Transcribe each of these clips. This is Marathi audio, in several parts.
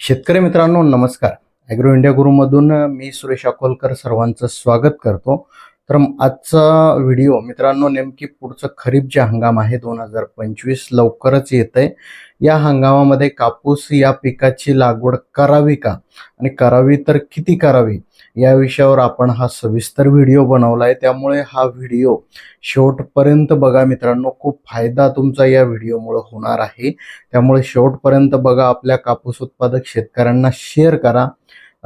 शेतकरी मित्रांनो नमस्कार. ॲग्रो इंडिया गुरुमधून मी सुरेश अकोलकर सर्वांचं स्वागत करतो. तर आजचा व्हिडिओ मित्रांनो नेमकी पुढचं खरीप जे हंगाम आहे दोन हजार पंचवीस लवकरच येत आहे या हंगामामध्ये कापूस या पिकाची लागवड करावी का? आणि करावी तर किती करावी? या विषयावर आपण हा सविस्तर व्हिडिओ बनवला आहे त्यामुळे हा व्हिडिओ शेवटपर्यंत बघा मित्रांनो. खूप फायदा तुमचा या व्हिडिओमुळे होणार आहे. त्यामुळे शेवटपर्यंत बघा आपल्या कापूस उत्पादक शेतकऱ्यांना शेअर करा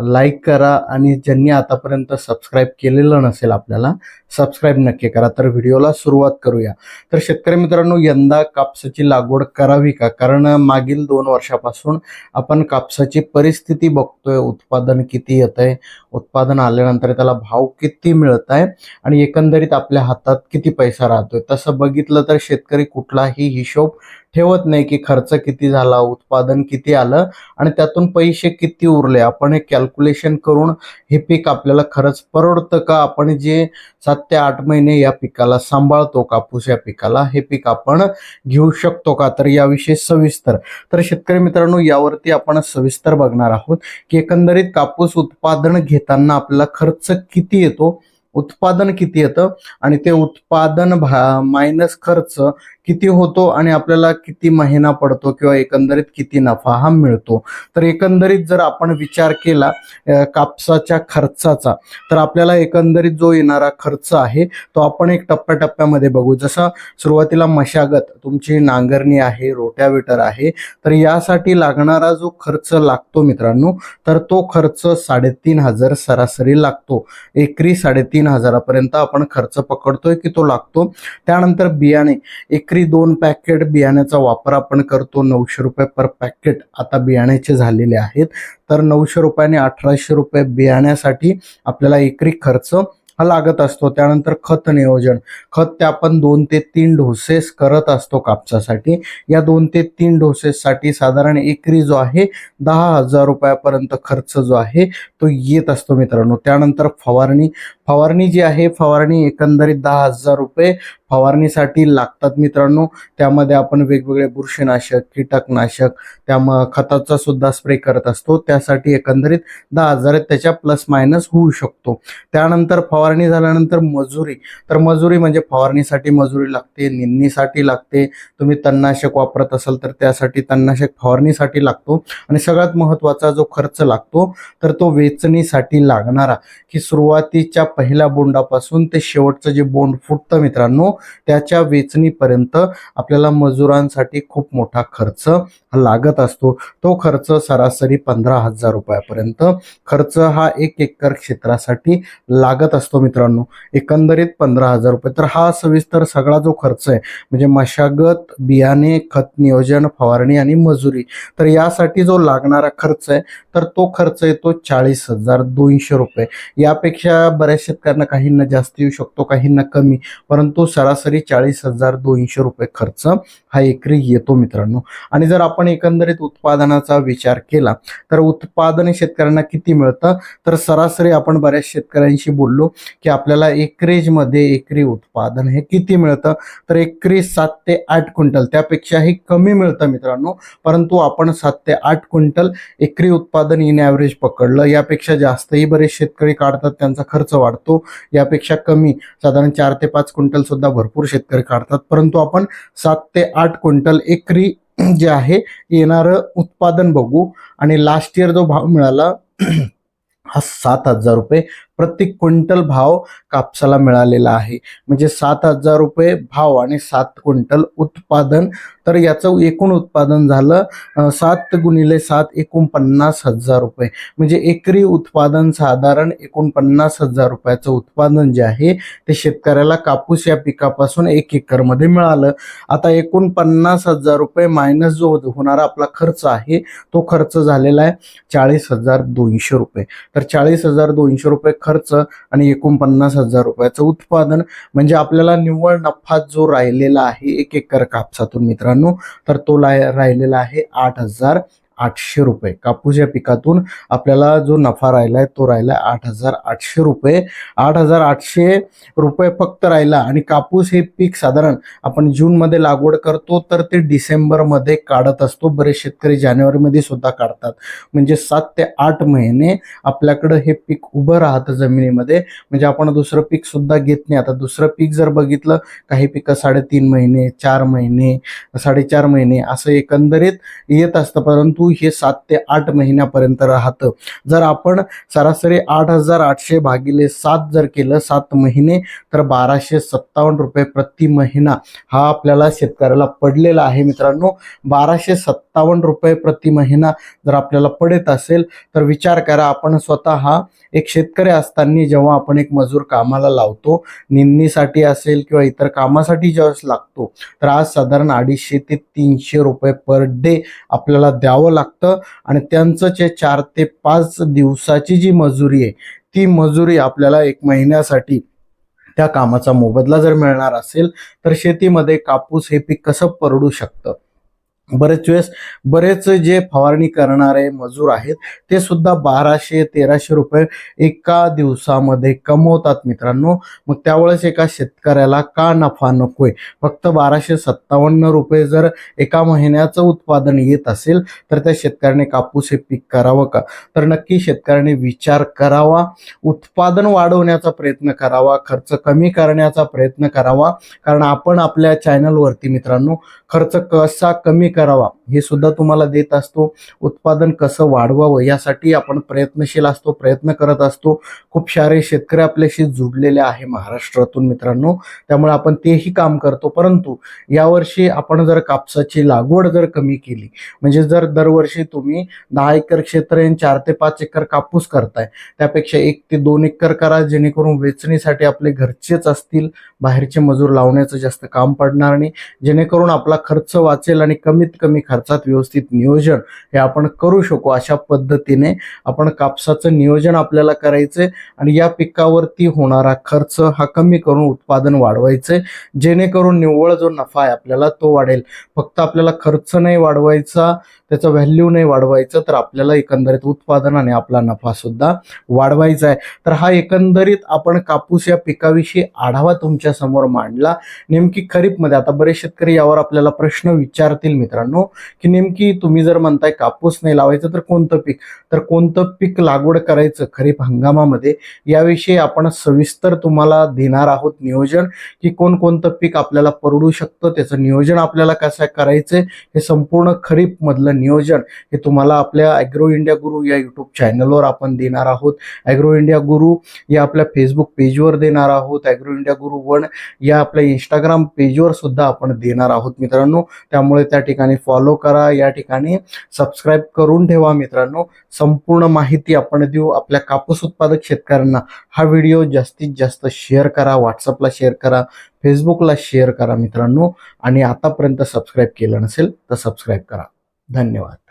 लाईक करा आणि ज्यांनी आतापर्यंत सबस्क्राईब केलेलं नसेल आपल्याला सबस्क्राईब नक्की करा. तर व्हिडिओला सुरुवात करूया. तर शेतकरी मित्रांनो यंदा कापसाची लागवड करावी का? कारण मागील दोन वर्षापासून आपण कापसाची परिस्थिती बघतोय. उत्पादन किती येत आहे उत्पादन आल्यानंतर त्याला भाव किती मिळत आहे आणि एकंदरीत आपल्या हातात किती पैसा राहतोय? तसं बघितलं तर शेतकरी कुठलाही हिशोब ठेवत नाही की खर्च किती झाला उत्पादन किती आलं आणि त्यातून पैसे किती उरले. आपण हे कॅल्क्युलेशन करून हे पीक आपल्याला खरंच परवडतं का? आपण जे सात ते आठ महिने या पिकाला सांभाळतो कापूस या पिकाला. हे पीक आपण घेऊ शकतो का? तर याविषयी सविस्तर. तर शेतकरी मित्रांनो यावरती आपण सविस्तर बघणार आहोत की एकंदरीत कापूस उत्पादन घेताना आपल्याला खर्च किती येतो? उत्पादन किती येतं? आणि ते उत्पादन भा मायनस खर्च किती होतो आणि आपल्याला किती महिना पडतो किंवा एकंदरीत किती नफा हा मिळतो. तर एकंदरीत जर आपण विचार केला कापसाच्या खर्चाचा तर आपल्याला एकंदरीत जो येणारा खर्च आहे तो आपण एक टप्प्याटप्प्यामध्ये बघू. जसं सुरुवातीला मशागत तुमची नांगरणी आहे रोट्यावेटर आहे तर यासाठी लागणारा जो खर्च लागतो मित्रांनो तर तो खर्च साडेतीन हजार सरासरी लागतो. एकरी साडेतीन हजारापर्यंत आपण खर्च पकडतोय की तो लागतो. त्यानंतर बियाणे एकरी दोन पॅकेट बियाण्याचा वापर आपण करतो. नऊशे रुपये पर पॅकेट आता बियाण्याचे झालेले आहेत. तर नऊशे रुपयाने अठराशे रुपये बियाण्यासाठी आपल्याला एकरी खर्च हा लागत असतो. त्यानंतर खत नियोजन. खत ते आपण दोन ते तीन डोसेस करत असतो कापसासाठी. या दोन ते तीन डोसेससाठी साधारण एकरी जो आहे दहा हजार रुपयापर्यंत खर्च जो आहे तो येत असतो मित्रांनो. त्यानंतर फवारणी. फवारणी जी आहे फवारणी एकंदरीत दहा हजार रुपये फवारणीसाठी लागतात मित्रांनो. त्यामध्ये आपण वेगवेगळे बुरशीनाशक कीटकनाशक त्या खताचा सुद्धा स्प्रे करत असतो. त्यासाठी एकंदरीत दहा हजार त्याच्या प्लस मायनस होऊ शकतो. त्यानंतर फवारणी झाल्यानंतर मजुरी. तर मजुरी म्हणजे फवारणीसाठी मजुरी लागते निंदणीसाठी लागते. तुम्ही तणनाशक वापरत असाल तर त्यासाठी तणनाशक फवारणीसाठी लागतो. आणि सगळ्यात महत्त्वाचा जो खर्च लागतो तर तो वेचणीसाठी लागणारा. की सुरुवातीच्या पहिल्या बोंडापासून ते शेवटचं जे बोंड फुटतं मित्रांनो त्याच्या वेचणीपर्यंत आपल्याला मजुरांसाठी खूप मोठा खर्च लागत असतो. तो खर्च सरासरी पंधरा हजार रुपयापर्यंत खर्च हा एक एकर क्षेत्रासाठी लागत असतो मित्रांनो. एकंदरीत पंधरा हजार रुपये. तर हा सविस्तर सगळा जो खर्च आहे म्हणजे मशागत बियाणे खत नियोजन फवारणी आणि मजुरी तर यासाठी जो लागणारा खर्च आहे तर तो खर्च येतो चाळीस हजार दोनशे रुपये. यापेक्षा बऱ्याच शेतकऱ्यांना काहींना जास्त येऊ शकतो काहींना कमी. परंतु सरासरी चाळीस हजार दोनशे रुपये खर्च हा एकरी येतो मित्रांनो. आणि जर आपण एकंदरीत उत्पादनाचा विचार केला तर उत्पादन शेतकऱ्यांना किती मिळतं? तर सरासरी आपण बऱ्याच शेतकऱ्यांशी बोललो की आपल्याला एकरेजमध्ये एकरी उत्पादन हे किती मिळतं? तर एकरी सात ते आठ क्विंटल त्यापेक्षाही कमी मिळतं मित्रांनो. परंतु आपण सात ते आठ क्विंटल एकरी उत्पादन इन ॲव्हरेज पकडलं यापेक्षा जास्तही बरेच शेतकरी काढतात त्यांचा खर्च वाढतो यापेक्षा कमी. साधारण चार ते पाच क्विंटल सुद्धा भरपूर शेतकरी काढतात. परंतु आपण सात ते आठ क्विंटल एकरी जे आहे येणारं उत्पादन बघू. आणि लास्ट इयर जो भाव मिळाला हा सात हजार रुपये. प्रति क्विंटल भाव कापसाला मिळालेला आहे. म्हणजे सात हजार रुपये भाव आणि सात क्विंटल उत्पादन. तर याचं एकूण उत्पादन झालं सात गुणिले सात एकूण पन्नास हजार रुपये. म्हणजे एकरी उत्पादन साधारण एकोणपन्नास हजार रुपयाचं उत्पादन जे आहे ते शेतकऱ्याला कापूस या पिकापासून एक एकरमध्ये मिळालं. आता एकूण पन्नास हजार रुपये मायनस जो होणारा आपला खर्च आहे तो खर्च झालेला आहे चाळीस हजार दोनशे रुपये. तर चाळीस हजार दोनशे रुपये खर्च आणि एकोणपन्नास हजार रुपयाचं उत्पादन. म्हणजे आपल्याला निव्वळ नफा जो राहिलेला आहे एक एकर कापसातून मित्रांनो तर तो राहिलेला आहे आठ हजार आठशे रुपये. कापूस या पिकातून आपल्याला जो नफा राहिला आहे तो राहिला आठ हजार आठशे रुपये. आठ हजार आठशे रुपये फक्त राहिला आणि कापूस हे पीक साधारण आपण जूनमध्ये लागवड करतो तर ते डिसेंबरमध्ये काढत असतो. बरेच शेतकरी जानेवारीमध्ये सुद्धा काढतात. म्हणजे सात ते आठ महिने आपल्याकडं हे पीक उभं राहतं जमिनीमध्ये. म्हणजे आपण दुसरं पीक सुद्धा घेत नाही. आता दुसरं पीक जर बघितलं काही पिकं साडेतीन महिने चार महिने साडेचार महिने असं एकंदरीत येत असतं. परंतु हे सात ते आठ महिन्यापर्यंत राहतं. जर आपण सरासरी आठ हजार आठशे भागिले सात जर केलं सात महिने तर बाराशे सत्तावन्न रुपये प्रति महिना हा आपल्याला शेतकऱ्याला पडलेला आहे मित्रांनो. बाराशे सत्तावन्न रुपये प्रति महिना जर आपल्याला पडत असेल तर विचार करा आपण स्वतः एक शेतकरी असताना जेव्हा आपण एक मजूर कामाला लावतो निंदणीसाठी असेल किंवा इतर कामासाठी ज्यावेळेस लागतो तर आज साधारण अडीचशे ते तीनशे रुपये पर डे आपल्याला द्यावं लागतं आणि त्यांचं जे चार ते पाच दिवसाची जी मजुरी आहे ती मजुरी आपल्याला एक महिन्यासाठी त्या कामाचा मोबदला जर मिळणार असेल तर शेतीमध्ये कापूस हे पीक कसं परडू शकतं? बरेच वेळेस बरेच जे फवारणी करणारे मजूर आहेत ते सुद्धा बाराशे तेराशे रुपये एका दिवसामध्ये कमवतात मित्रांनो. मग त्यावेळेस एका शेतकऱ्याला का नफा नकोय? फक्त बाराशे सत्तावन्न रुपये जर एका महिन्याचं उत्पादन येत असेल तर त्या शेतकऱ्याने कापूस हे पीक करावं का? तर नक्की शेतकऱ्याने विचार करावा. उत्पादन वाढवण्याचा प्रयत्न करावा. खर्च कमी करण्याचा प्रयत्न करावा. कारण आपण आपल्या चॅनलवरती मित्रांनो खर्च कसा कमी करावा. हे सुद्धा तुम्हाला देत असतो. उत्पादन कसं वाढवावं यासाठी आपण प्रयत्नशील असतो प्रयत्न करत असतो. खूप सारे शेतकरी आपल्याशी जुडलेले आहे महाराष्ट्रातून मित्रांनो. त्यामुळे आपण तेही काम करतो. परंतु यावर्षी आपण जर कापसाची लागवड जर कमी केली म्हणजे जर दरवर्षी तुम्ही दहा एकर क्षेत्र चार ते पाच एकर कापूस करताय त्यापेक्षा एक ते दोन एकर करा जेणेकरून वेचणीसाठी आपले घरचेच असतील बाहेरचे मजूर लावण्याचं जास्त काम पडणार नाही. जेणेकरून आपला खर्च वाचेल आणि कमीत कमी खर्चात व्यवस्थित नियोजन हे आपण करू शकू अशा पद्धतीने आपण कापसाचं नियोजन आपल्याला करायचंय आणि या पिकावरती होणारा खर्च हा कमी करून उत्पादन वाढवायचंय. जेणेकरून निव्वळ जो नफा आहे आपल्याला तो वाढेल. फक्त आपल्याला खर्च नाही वाढवायचा त्याचा व्हॅल्यू नाही वाढवायचं तर आपल्याला एकंदरीत उत्पादनाने आपला नफा सुद्धा वाढवायचा आहे. तर हा एकंदरीत आपण कापूस या पिकाविषयी आढावा तुमच्यासमोर मांडला. नेमकी खरीपमध्ये आता बरेच शेतकरी यावर आपल्याला प्रश्न विचारतील मित्र मित्रांनो की नेमकी तुम्ही जर म्हणताय कापूस नाही लावायचं तर कोणतं पीक? तर कोणतं पीक लागवड करायचं खरीप हंगामामध्ये? याविषयी आपण सविस्तर तुम्हाला देणार आहोत नियोजन की कोणकोणतं पीक आपल्याला परवडू शकतं त्याचं नियोजन आपल्याला कसं करायचं हे संपूर्ण खरीप मधलं नियोजन हे तुम्हाला आपल्या ॲग्रो इंडिया गुरु या युट्यूब चॅनलवर आपण देणार आहोत. ॲग्रो इंडिया गुरु या आपल्या फेसबुक पेजवर देणार आहोत. ॲग्रो इंडिया गुरु वन या आपल्या इंस्टाग्राम पेजवर सुद्धा आपण देणार आहोत मित्रांनो. त्यामुळे त्या ठिकाणी ठिकाणी फॉलो करा. या ठिकाणी सबस्क्राईब करून ठेवा मित्रांनो. संपूर्ण माहिती आपण देऊ आपल्या कापूस उत्पादक शेतकऱ्यांना. हा व्हिडिओ जास्तीत जास्त शेअर करा. व्हॉट्सअपला शेअर करा. फेसबुकला शेअर करा मित्रांनो. आणि आतापर्यंत सबस्क्राईब केलं नसेल तर सबस्क्राईब करा. धन्यवाद.